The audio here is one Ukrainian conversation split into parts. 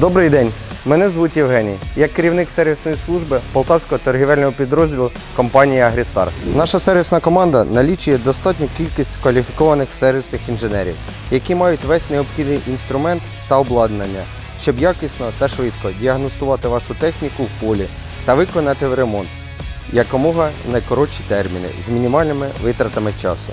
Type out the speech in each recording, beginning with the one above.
Добрий день. Мене звуть Євгеній. Я керівник сервісної служби Полтавського торгівельного підрозділу компанії Агрістар. Наша сервісна команда налічує достатню кількість кваліфікованих сервісних інженерів, які мають весь необхідний інструмент та обладнання, щоб якісно та швидко діагностувати вашу техніку в полі та виконати ремонт якомога найкоротші терміни з мінімальними витратами часу.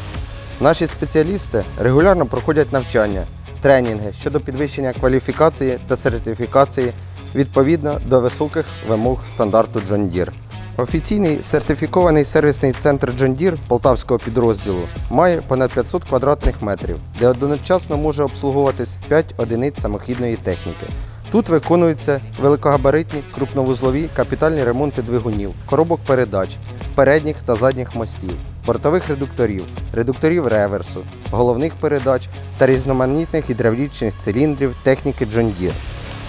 Наші спеціалісти регулярно проходять навчання, тренінги щодо підвищення кваліфікації та сертифікації відповідно до високих вимог стандарту John Deere. Офіційний сертифікований сервісний центр John Deere полтавського підрозділу має понад 500 квадратних метрів, де одночасно може обслуговуватись 5 одиниць самохідної техніки. Тут виконуються великогабаритні крупновузлові капітальні ремонти двигунів, коробок передач, передніх та задніх мостів, бортових редукторів, редукторів реверсу, головних передач та різноманітних гідравлічних циліндрів техніки John Deere.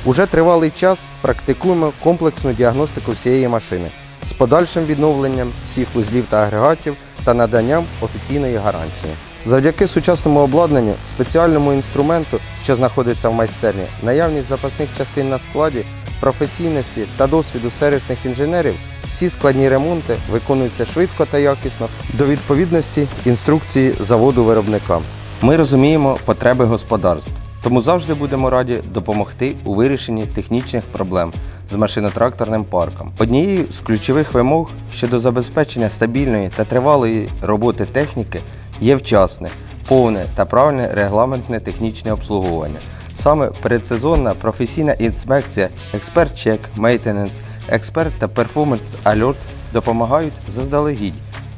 Уже тривалий час практикуємо комплексну діагностику всієї машини з подальшим відновленням всіх узлів та агрегатів та наданням офіційної гарантії. Завдяки сучасному обладнанню, спеціальному інструменту, що знаходиться в майстерні, наявність запасних частин на складі, професійності та досвіду сервісних інженерів, всі складні ремонти виконуються швидко та якісно до відповідності інструкції заводу виробника. Ми розуміємо потреби господарств, тому завжди будемо раді допомогти у вирішенні технічних проблем з машинотракторним парком. Однією з ключових вимог щодо забезпечення стабільної та тривалої роботи техніки є вчасне, повне та правильне регламентне технічне обслуговування. Саме передсезонна професійна інспекція, експерт-чек, мейтененс, експерт та перформерс Alert допомагають заздалегідь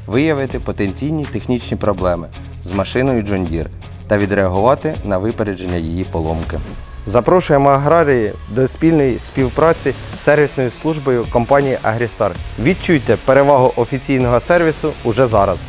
виявити потенційні технічні проблеми з машиною John Deere та відреагувати на випередження її поломки. Запрошуємо аграрії до спільної співпраці з сервісною службою компанії Агрістар. Відчуйте перевагу офіційного сервісу уже зараз.